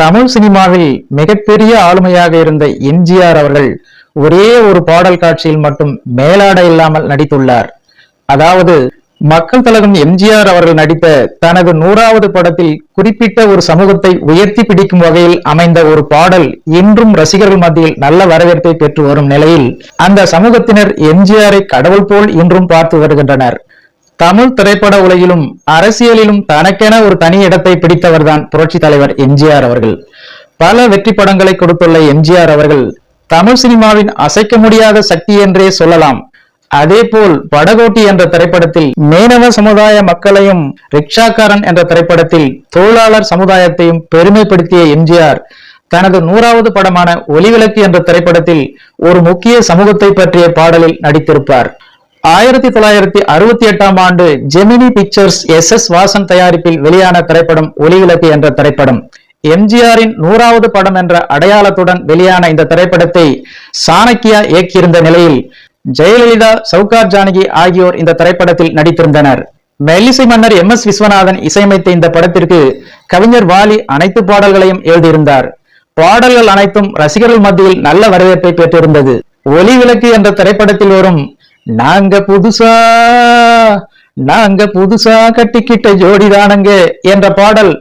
தமிழ் சினிமாவில் மிகப்பெரிய ஆளுமையாக இருந்த எம்ஜிஆர் அவர்கள் ஒரே ஒரு பாடல் காட்சியில் மட்டும் மேலாட இல்லாமல் நடித்துள்ளார். அதாவது மக்கள் தலகம் எம்ஜிஆர் அவர்கள் நடித்த தனது நூறாவது படத்தில் குறிப்பிட்ட ஒரு சமூகத்தை உயர்த்தி பிடிக்கும் வகையில் அமைந்த ஒரு பாடல் இன்றும் ரசிகர்கள் மத்தியில் நல்ல வரவேற்பை பெற்று வரும் நிலையில் அந்த சமூகத்தினர் எம்ஜிஆரை கடவுள் போல் இன்றும் பார்த்து வருகின்றனர். தமிழ் திரைப்பட உலகிலும் அரசியலிலும் தனக்கென ஒரு தனி இடத்தை பிடித்தவர்தான் புரட்சி தலைவர் எம்ஜிஆர் அவர்கள். பல வெற்றி படங்களை கொடுத்துள்ள எம்ஜிஆர் அவர்கள் தமிழ் சினிமாவின் அசைக்க முடியாத சக்தி என்றே சொல்லலாம். அதேபோல் படகோட்டி என்ற திரைப்படத்தில் மீனவ சமுதாய மக்களையும் ரிக்ஷாக்காரன் என்ற திரைப்படத்தில் தொழிலாளர் சமுதாயத்தையும் பெருமைப்படுத்திய எம்ஜிஆர் தனது நூறாவது படமான ஒலிவிளக்கு என்ற திரைப்படத்தில் ஒரு முக்கிய சமூகத்தை பற்றிய பாடலில் நடித்திருப்பார். ஆயிரத்தி தொள்ளாயிரத்தி அறுபத்தி எட்டாம் ஆண்டு Gemini Pictures S S Vasan தயாரிப்பில் வெளியான திரைப்படம் ஒலிவிளக்கு என்ற திரைப்படம். எம்ஜிஆரின் நூறாவது படம் என்ற அடையாளத்துடன் வெளியான இந்த திரைப்படத்தை சாணக்கியா இயக்கியிருந்த நிலையில் ஜெயலலிதா சவுகார் ஜானகி ஆகியோர் இந்த திரைப்படத்தில் நடித்திருந்தனர். மெல்லிசை மன்னர் எம் எஸ் விஸ்வநாதன் இசையமைத்த இந்த படத்திற்கு கவிஞர் வாலி அனைத்து பாடல்களையும் எழுதியிருந்தார். பாடல்கள் அனைத்தும் ரசிகர்கள் மத்தியில் நல்ல வரவேற்பை பெற்றிருந்தது. ஒலி விளக்கு என்ற திரைப்படத்தில் வரும் நாங்க புதுசா நாங்க புதுசா கட்டிக்கிட்ட ஜோடிதானங்க என்ற பாடல்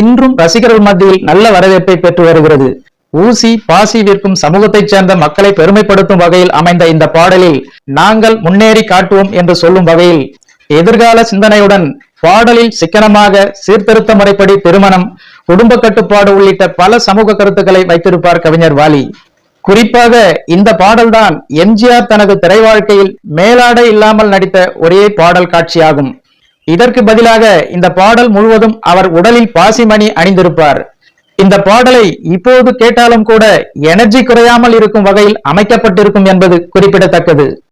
இன்றும் ரசிகர்கள் மத்தியில் நல்ல வரவேற்பை பெற்று வருகிறது. ஊசி பாசி விற்கும் சமூகத்தைச் சேர்ந்த மக்களை பெருமைப்படுத்தும் வகையில் அமைந்த இந்த பாடலில் நாங்கள் முன்னேறி காட்டுவோம் என்று சொல்லும் வகையில் எதிர்கால சிந்தனையுடன் பாடலில் சிக்கனமாக சீர்திருத்த முறைப்படி திருமணம் குடும்ப கட்டுப்பாடு உள்ளிட்ட பல சமூக கருத்துக்களை வைத்திருப்பார் கவிஞர் வாலி. குறிப்பாக இந்த பாடல்தான் எம்ஜிஆர் தனது திரை வாழ்க்கையில் மேலாடை இல்லாமல் நடித்த ஒரே பாடல் காட்சியாகும். இதற்கு பதிலாக இந்த பாடல் முழுவதும் அவர் உடலில் பாசிமணி அணிந்திருப்பார். இந்த பாடலை இப்போது கேட்டாலும் கூட எனர்ஜி குறையாமல் இருக்கும் வகையில் அமைக்கப்பட்டிருக்கும் என்பது குறிப்பிடத்தக்கது.